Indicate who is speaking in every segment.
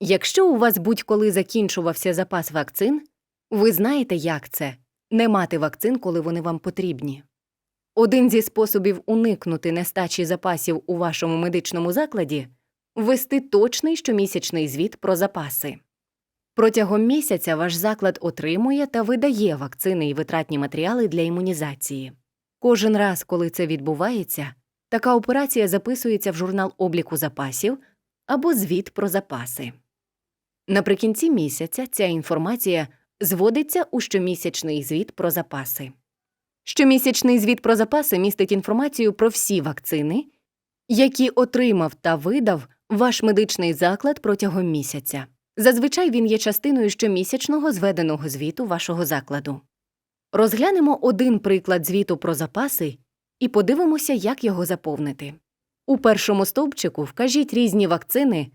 Speaker 1: Якщо у вас будь-коли закінчувався запас вакцин, ви знаєте, як це не мати вакцин, коли вони вам потрібні. Один зі способів уникнути нестачі запасів у вашому медичному закладі вести точний щомісячний звіт про запаси. Протягом місяця ваш заклад отримує та видає вакцини і витратні матеріали для імунізації. Кожен раз, коли це відбувається, така операція записується в журнал обліку запасів або звіт про запаси. Наприкінці місяця ця інформація зводиться у щомісячний звіт про запаси. Щомісячний звіт про запаси містить інформацію про всі вакцини, які отримав та видав ваш медичний заклад протягом місяця. Зазвичай він є частиною щомісячного зведеного звіту вашого закладу. Розглянемо один приклад звіту про запаси і подивимося, як його заповнити. У першому стовпчику вкажіть різні вакцини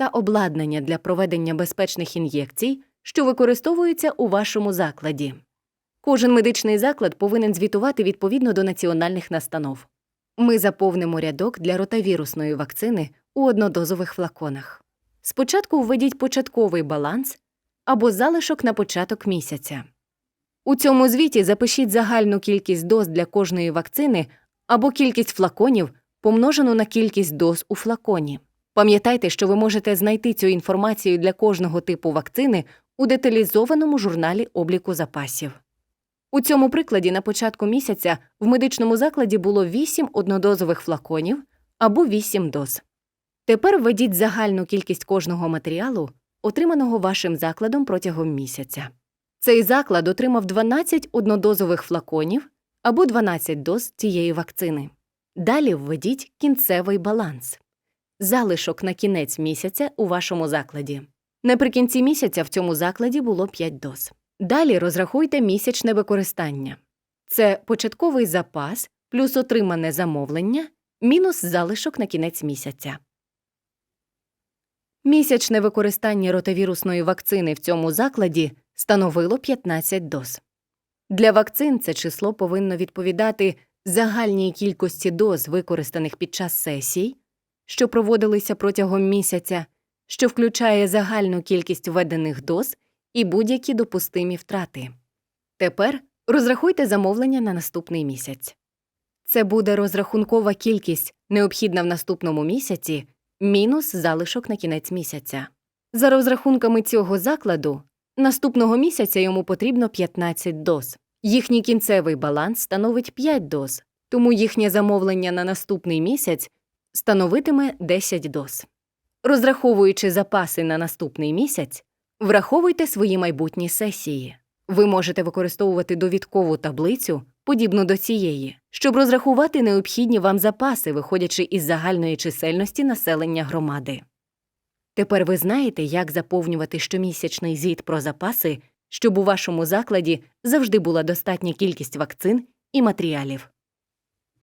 Speaker 1: та обладнання для проведення безпечних ін'єкцій, що використовуються у вашому закладі. Кожен медичний заклад повинен звітувати відповідно до національних настанов. Ми заповнимо рядок для ротавірусної вакцини у однодозових флаконах. Спочатку введіть початковий баланс або залишок на початок місяця. У цьому звіті запишіть загальну кількість доз для кожної вакцини або кількість флаконів, помножену на кількість доз у флаконі. Пам'ятайте, що ви можете знайти цю інформацію для кожного типу вакцини у деталізованому журналі обліку запасів. У цьому прикладі на початку місяця в медичному закладі було 8 однодозових флаконів або 8 доз. Тепер введіть загальну кількість кожного матеріалу, отриманого вашим закладом протягом місяця. Цей заклад отримав 12 однодозових флаконів або 12 доз цієї вакцини. Далі введіть кінцевий баланс залишок на кінець місяця у вашому закладі. Наприкінці місяця в цьому закладі було 5 доз. Далі розрахуйте місячне використання. Це початковий запас плюс отримане замовлення мінус залишок на кінець місяця. Місячне використання ротавірусної вакцини в цьому закладі становило 15 доз. Для вакцин це число повинно відповідати загальній кількості доз, використаних під час сесій, що проводилися протягом місяця, що включає загальну кількість введених доз і будь-які допустимі втрати. Тепер розрахуйте замовлення на наступний місяць. Це буде розрахункова кількість, необхідна в наступному місяці, мінус залишок на кінець місяця. За розрахунками цього закладу, наступного місяця йому потрібно 15 доз. Їхній кінцевий баланс становить 5 доз, тому їхнє замовлення на наступний місяць становитиме 10 доз. Розраховуючи запаси на наступний місяць, враховуйте свої майбутні сесії. Ви можете використовувати довідкову таблицю, подібну до цієї, щоб розрахувати необхідні вам запаси, виходячи із загальної чисельності населення громади. Тепер ви знаєте, як заповнювати щомісячний звіт про запаси, щоб у вашому закладі завжди була достатня кількість вакцин і матеріалів.